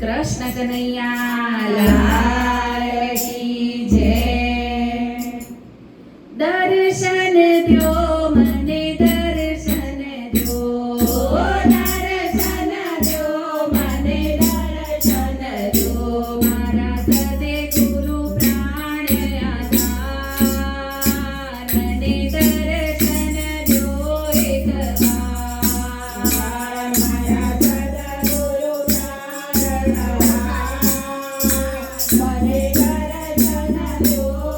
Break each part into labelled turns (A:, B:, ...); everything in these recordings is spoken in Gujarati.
A: કૃષ્ણ કનૈયા લાલ કી દર્શન દ્યો મને દર્શન દ્યો.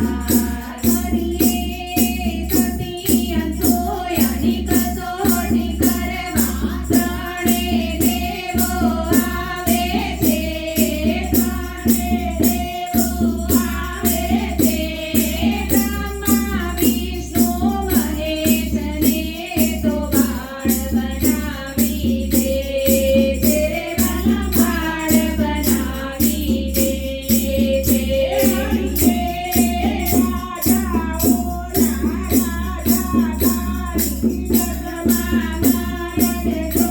A: now. Thank you.